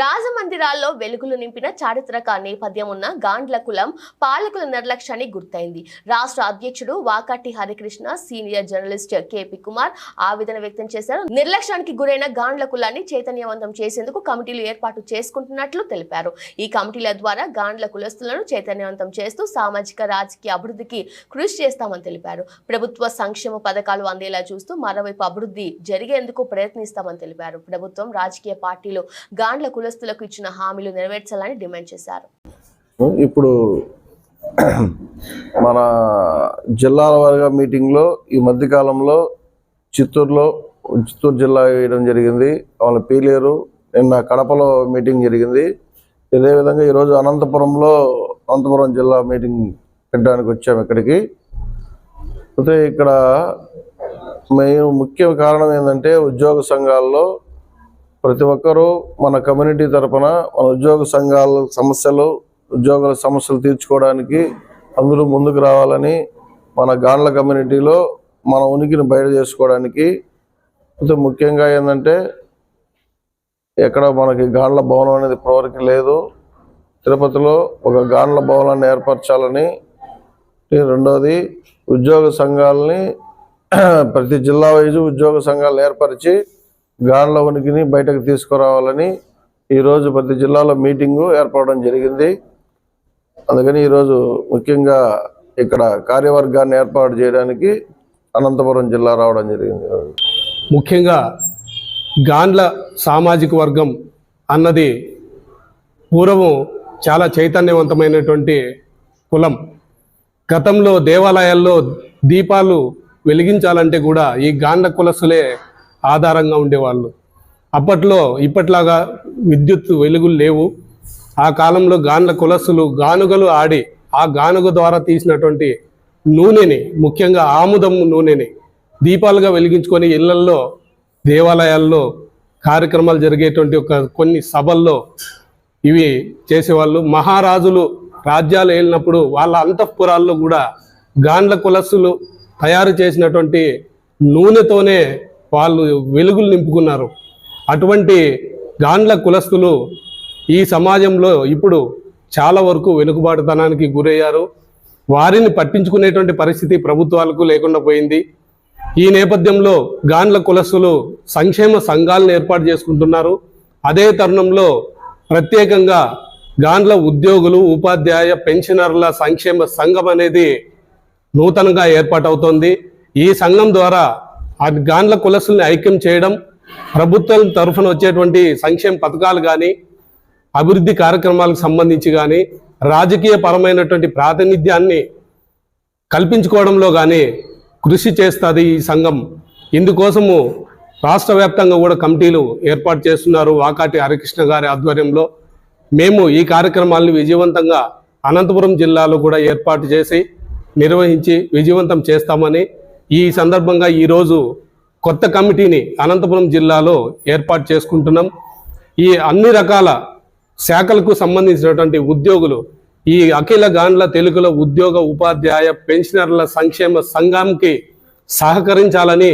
రాజమందిరాల్లో వెలుగులు నింపిన చారిత్రక నేపథ్యం ఉన్న గాండ్ల కులం పాలకుల నిర్లక్ష్యాన్ని గుర్తయింది. రాష్ట్ర అధ్యక్షుడు Vakati Harikrishna senior journalist KP Kumar ఆవేదన వ్యక్తం చేశారు. నిర్లక్ష్యానికి గురైన గాండ్ల కులాన్ని చైతన్యవంతం చేసేందుకు కమిటీలు ఏర్పాటు చేసుకుంటున్నట్లు తెలిపారు. ఈ కమిటీల ద్వారా గాండ్ల కులస్తులను చైతన్యవంతం చేస్తూ సామాజిక రాజకీయ అభివృద్ధికి కృషి చేస్తామని తెలిపారు. ప్రభుత్వ సంక్షేమ పథకాలు అందేలా చూస్తూ మరోవైపు అభివృద్ధి జరిగేందుకు ప్రయత్నిస్తామని తెలిపారు. ప్రభుత్వం రాజకీయ పార్టీలు గాండ్ల కులస్తులకు ఇచ్చిన హామీలు నెరవేర్చాలని డిమాండ్ చేశారు. ఇప్పుడు మన జిల్లాల వారిగా మీటింగ్లో ఈ మధ్యకాలంలో చిత్తూరులో చిత్తూరు జిల్లా వేయడం జరిగింది. వాళ్ళ పీలేరు నిన్న కడపలో మీటింగ్ జరిగింది. ఇదే విధంగా ఈరోజు అనంతపురంలో అనంతపురం జిల్లా మీటింగ్ పెట్టడానికి వచ్చాము ఇక్కడికి. అయితే ఇక్కడ మేము ముఖ్య కారణం ఏంటంటే ఉద్యోగ సంఘాల్లో ప్రతి ఒక్కరూ మన కమ్యూనిటీ తరపున మన ఉద్యోగ సంఘాల సమస్యలు ఉద్యోగుల సమస్యలు తీర్చుకోవడానికి అందరూ ముందుకు రావాలని మన గాండ్ల కమ్యూనిటీలో మన ఉనికిని బయట చేసుకోవడానికి ముఖ్యంగా ఏంటంటే ఎక్కడ మనకి గాండ్ల భవనం అనేది ఇప్పటివరకు లేదు. తిరుపతిలో ఒక గాండ్ల భవనాన్ని ఏర్పరచాలని రెండోది ఉద్యోగ సంఘాలని ప్రతి జిల్లా వైజు ఉద్యోగ సంఘాలు ఏర్పరిచి గాండ్ల ఉనికిని బయటకు తీసుకురావాలని ఈరోజు ప్రతి జిల్లాలో మీటింగు ఏర్పడడం జరిగింది. అందుకని ఈరోజు ముఖ్యంగా ఇక్కడ కార్యవర్గాన్ని ఏర్పాటు చేయడానికి అనంతపురం జిల్లా రావడం జరిగింది. ముఖ్యంగా గాండ్ల సామాజిక వర్గం అన్నది పూర్వం చాలా చైతన్యవంతమైనటువంటి కులం. గతంలో దేవాలయాల్లో దీపాలు వెలిగించాలంటే కూడా ఈ గాండ్ల కులసులే ఆధారంగా ఉండేవాళ్ళు. అప్పట్లో ఇప్పట్లాగా విద్యుత్ వెలుగులు లేవు. ఆ కాలంలో గాండ్ల కులస్సులు గానుగలు ఆడి ఆ గానుగ ద్వారా తీసినటువంటి నూనెని ముఖ్యంగా ఆముదం నూనెని దీపాలుగా వెలిగించుకొని ఇళ్ళల్లో దేవాలయాల్లో కార్యక్రమాలు జరిగేటువంటి ఒక కొన్ని సభల్లో ఇవి చేసేవాళ్ళు. మహారాజులు రాజ్యాలు వెళ్ళినప్పుడు వాళ్ళ అంతఃపురాల్లో కూడా గాండ్ల కులస్సులు తయారు చేసినటువంటి నూనెతోనే వాళ్ళు వెలుగులు నింపుకున్నారు. అటువంటి గాండ్ల కులస్తులు ఈ సమాజంలో ఇప్పుడు చాలా వరకు వెనుకబాటుతనానికి గురయ్యారు. వారిని పట్టించుకునేటువంటి పరిస్థితి ప్రభుత్వాలకు లేకుండా పోయింది. ఈ నేపథ్యంలో గాండ్ల కులస్తులు సంక్షేమ సంఘాలను ఏర్పాటు చేసుకుంటున్నారు. అదే తరుణంలో ప్రత్యేకంగా గాండ్ల ఉద్యోగులు ఉపాధ్యాయ పెన్షనర్ల సంక్షేమ సంఘం అనేది నూతనంగా ఏర్పాటవుతోంది. ఈ సంఘం ద్వారా ఆ గాండ్ల కులసుల్ని ఐక్యం చేయడం ప్రభుత్వం తరఫున వచ్చేటువంటి సంక్షేమ పథకాలు కానీ అభివృద్ధి కార్యక్రమాలకు సంబంధించి కానీ రాజకీయ పరమైనటువంటి ప్రాతినిధ్యాన్ని కల్పించుకోవడంలో కానీ కృషి చేస్తుంది ఈ సంఘం. ఇందుకోసము రాష్ట్ర వ్యాప్తంగా కూడా కమిటీలు ఏర్పాటు చేస్తున్నారు వాకాటి హరికృష్ణ గారి ఆధ్వర్యంలో. మేము ఈ కార్యక్రమాలను విజయవంతంగా అనంతపురం జిల్లాలో కూడా ఏర్పాటు చేసి నిర్వహించి విజయవంతం చేస్తామని ఈ సందర్భంగా ఈరోజు కొత్త కమిటీని అనంతపురం జిల్లాలో ఏర్పాటు చేసుకుంటున్నాం. ఈ అన్ని రకాల శాఖలకు సంబంధించినటువంటి ఉద్యోగులు ఈ అఖిల గాండ్ల తెలుగుల ఉద్యోగ ఉపాధ్యాయ పెన్షనర్ల సంక్షేమ సంఘంకి సహకరించాలని